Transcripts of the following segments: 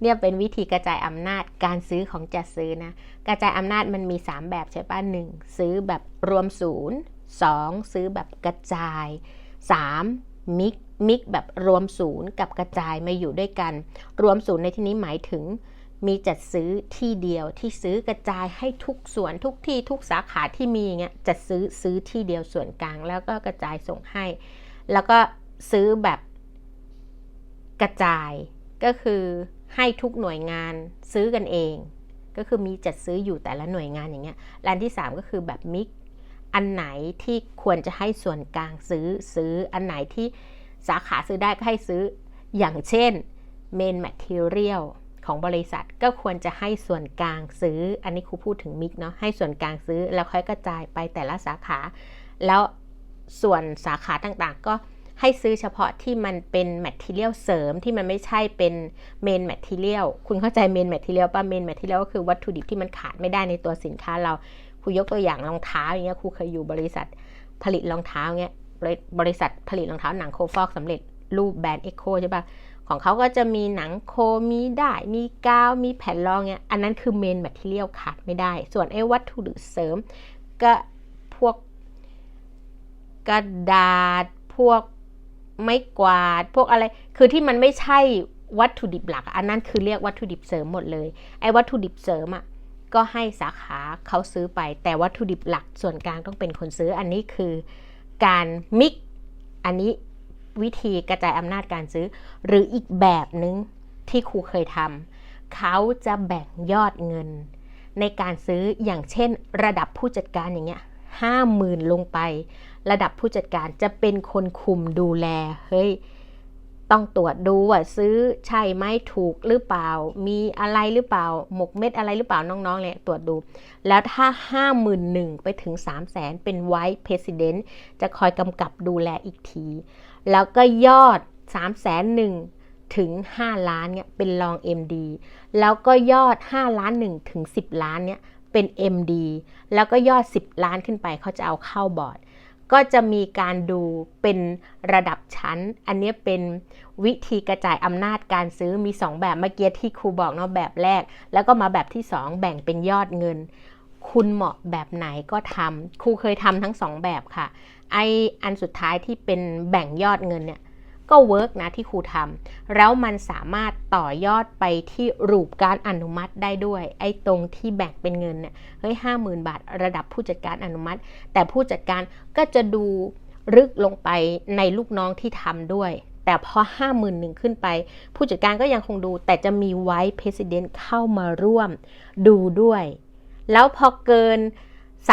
เนี่ยเป็นวิธีกระจายอำนาจการซื้อของจัดซื้อนะ กระจายอำนาจมันมี 3 แบบใช่ป่ะหนึ่งซื้อแบบรวมศูนย์ 2. ซื้อแบบกระจาย 3. มิกมิกแบบรวมศูนย์กับกระจายมาอยู่ด้วยกัน รวมศูนย์ในที่นี้หมายถึง มีจัดซื้อที่เดียวที่ซื้อกระจายให้ทุกส่วนทุกที่ทุกสาขาที่มีเงี้ยจัดซื้อซื้อที่เดียวส่วนกลาง แล้วก็กระจายส่งให้ แล้วก็ซื้อแบบกระจายก็คือ ให้ทุกหน่วยงานซื้อกันเอง ก็คือมีจัดซื้ออยู่แต่ละหน่วยงานอย่างเงี้ยร้านที่ 3 ก็คือแบบมิกอันไหนที่ควรจะให้ส่วนกลางซื้อซื้ออันไหนที่สาขาซื้อได้ก็ให้ซื้ออย่างเช่น main material ของบริษัทก็ควรจะให้ส่วนกลางซื้อ อันนี้ครูพูดถึงมิกเนาะให้ส่วนกลางซื้อแล้วค่อยกระจายไปแต่ละสาขา แล้วส่วนสาขาต่างๆ ก็ ให้ซื้อเฉพาะที่มันเป็นแมทเทียลเสริมที่มันไม่ใช่เป็นเมนแมทเทียลคุณเข้าใจเมนแมทเทียลป่ะเมนแมทเทียลก็คือวัตถุดิบที่มันขาดไม่ได้ในตัวสินค้าเราครูยกตัวอย่างรองเท้าอย่างเงี้ยครูเคยอยู่บริษัทผลิตรองเท้าเงี้ยบริษัทผลิตรองเท้าหนังโคฟอกสำเร็จรูปแบรนด์เอ็กโคใช่ป่ะของเขาก็จะมีหนังโค มีได้มีกาว มีแผ่นรองเงี้ยอันนั้นคือเมนแมทเทียลขาดไม่ได้ ส่วนไอ้วัตถุดิบเสริม ก็พวกกระดาษ พวก ไม้กวาด พวกอะไร คือที่มันไม่ใช่วัตถุดิบหลัก อันนั้นคือเรียกวัตถุดิบเสริมหมดเลย ไอ้วัตถุดิบเสริมอะก็ให้สาขาเขาซื้อไป แต่วัตถุดิบหลักส่วนกลางต้องเป็นคนซื้อ อันนี้คือการมิก อันนี้วิธีกระจายอำนาจการซื้อ หรืออีกแบบนึงที่ครูเคยทำเขาจะแบ่งยอดเงิน ในการซื้ออย่างเช่น ระดับผู้จัดการอย่างเงี้ยห้าหมื่นลงไป ระดับผู้จัดการจะเป็นคนคุมดูแล เฮ้ย ต้องตรวจดูว่าซื้อใช่ไหมถูกหรือเปล่า มีอะไรหรือเปล่า หมกเม็ดอะไรหรือเปล่าน้องๆเลยตรวจดู แล้วถ้าห้าหมื่นหนึ่งไปถึง 3 0 0แสนเป็นไวท์เพรสิดเนนจะคอยกำกับดูแลอีกที แล้วก็ยอด3 0 0แสนหนึ่งถึง 5 ล้านเนี่ยเป็นรอง MD แล้วก็ยอด 5 ล้าน1ถึง 10 ล้านเนี่ยเป็น MD แล้วก็ยอด 10 ล้านขึ้นไปเขาจะเอาเข้าบอร์ด ก็จะมีการดูเป็นระดับชั้น อันนี้เป็นวิธีกระจายอำนาจการซื้อมี 2 แบบเมื่อกี้ที่ครูบอกเนาะแบบแรก แล้วก็มาแบบที่ 2 แบ่งเป็นยอดเงิน คุณเหมาะแบบไหนก็ทำครูเคยทำทั้ง 2 แบบค่ะ ไออันสุดท้ายที่เป็นแบ่งยอดเงินเนี่ย ก็เวิร์กนะที่ครูทำแล้วมันสามารถต่อยอดไปที่รูปการอนุมัติได้ด้วย ไอ้ตรงที่แบ่งเป็นเงินเนี่ยเฮ้ยห้าหมื่นบาท ระดับผู้จัดการอนุมัติ แต่ผู้จัดการก็จะดูลึกลงไปในลูกน้องที่ทำด้วย แต่พอห้าหมื่นหนึ่งขึ้นไป ผู้จัดการก็ยังคงดู แต่จะมีไว้เพรสิดเนนเข้ามาร่วมดูด้วย แล้วพอเกิน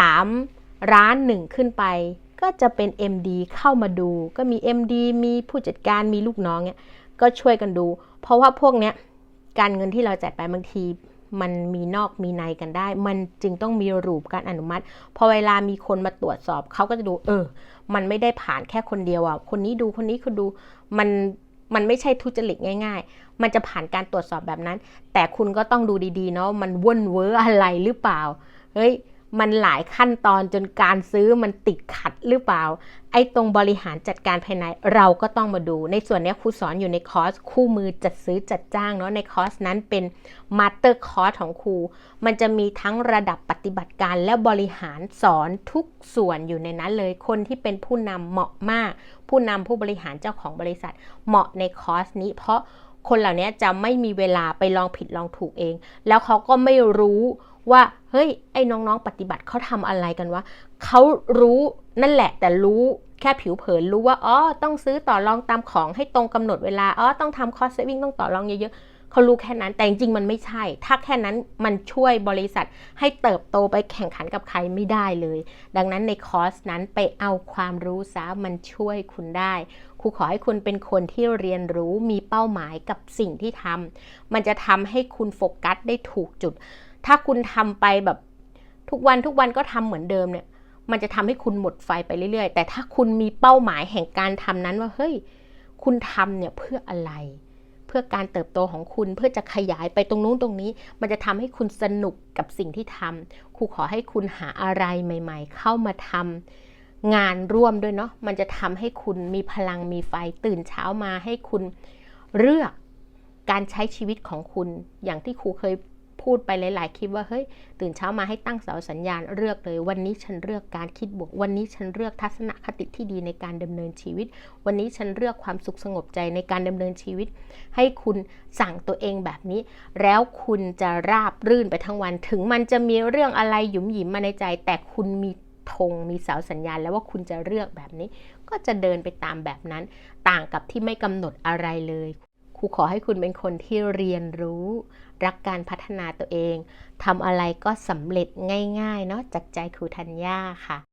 3ร้านหนึ่งขึ้นไป ก็จะเป็น MD เข้ามาดู ก็มี MD มีผู้จัดการมีลูกน้องเนี่ยก็ช่วยกันดู เพราะว่าพวกเนี้ยการเงินที่เราจัดไปบางที มันมีนอกมีในกันได้ มันจึงต้องมีรูปการอนุมัติ พอเวลามีคนมาตรวจสอบเขาก็จะดูเออ มันไม่ได้ผ่านแค่คนเดียวอะคนนี้ดูคนนี้คือดูมันมันไม่ใช่ทุจริตง่าย ๆ มันจะผ่านการตรวจสอบแบบนั้น แต่คุณก็ต้องดูดีๆเนาะมันว่นเวออะไรหรือเปล่า เฮ้ย มันหลายขั้นตอนจนการซื้อมันติดขัดหรือเปล่า ไอ้ตรงบริหารจัดการภายในเราก็ต้องมาดู ในส่วนนี้ครูสอนอยู่ในคอร์สคู่มือจัดซื้อจัดจ้างเนาะในคอร์สนั้นเป็นมาสเตอร์คอร์สของครูมันจะมีทั้งระดับปฏิบัติการและบริหารสอนทุกส่วนอยู่ในนั้นเลยคนที่เป็นผู้นำเหมาะมาก ผู้นำผู้บริหารเจ้าของบริษัท เหมาะในคอร์สนี้ เพราะคนเหล่านี้จะไม่มีเวลาไปลองผิดลองถูกเอง แล้วเขาก็ไม่รู้ ว่าเฮ้ยไอ้น้องๆ ปฏิบัติเขาทำอะไรกันวะเขารู้นั่นแหละแต่รู้แค่ผิวเผินรู้ว่าอ๋อต้องซื้อต่อรองตามของให้ตรงกำหนดเวลาอ๋อต้องทำคอสเซวิ่งต้องต่อรองเยอะๆเขารู้แค่นั้นแต่จริงๆมันไม่ใช่ ถ้าแค่นั้นมันช่วยบริษัทให้เติบโตไปแข่งขันกับใครไม่ได้เลย ดังนั้นในคอร์สนั้นไปเอาความรู้ซะมันช่วยคุณได้ครูขอให้คุณเป็นคนที่เรียนรู้มีเป้าหมายกับสิ่งที่ทำมันจะทำให้คุณโฟกัสได้ถูกจุด ถ้าคุณทำไปแบบทุกวันทุกวันก็ทำเหมือนเดิมเนี่ย มันจะทำให้คุณหมดไฟไปเรื่อยๆ แต่ถ้าคุณมีเป้าหมายแห่งการทำนั้นว่าเฮ้ย คุณทำเนี่ยเพื่ออะไร เพื่อการเติบโตของคุณเพื่อจะขยายไปตรงนู้นตรงนี้ มันจะทำให้คุณสนุกกับสิ่งที่ทำครูขอให้คุณหาอะไรใหม่ ๆ เข้ามาทำงานร่วมด้วยเนาะมันจะทำให้คุณมีพลังมีไฟตื่นเช้ามาให้คุณเลือกการใช้ชีวิตของคุณอย่างที่ครูเคย พูดไปหลาย ๆ คลิปว่าเฮ้ยตื่นเช้ามาให้ตั้งเสาสัญญาณเลือกเลย วันนี้ฉันเลือกการคิดบวก วันนี้ฉันเลือกทัศนคติที่ดีในการดำเนินชีวิต วันนี้ฉันเลือกความสุขสงบใจในการดำเนินชีวิต ให้คุณสั่งตัวเองแบบนี้ แล้วคุณจะราบรื่นไปทั้งวัน ถึงมันจะมีเรื่องอะไรหยุมหยิมมาในใจ แต่คุณมีธงมีเสาสัญญาณแล้วว่าคุณจะเลือกแบบนี้ ก็จะเดินไปตามแบบนั้น ต่างกับที่ไม่กำหนดอะไรเลย รูขอให้คุณเป็นคนที่เรียนรู้ รักการพัฒนาตัวเองทำอะไรก็สำเร็จง่ายๆเนาะจากใจครูธัญญาค่ะ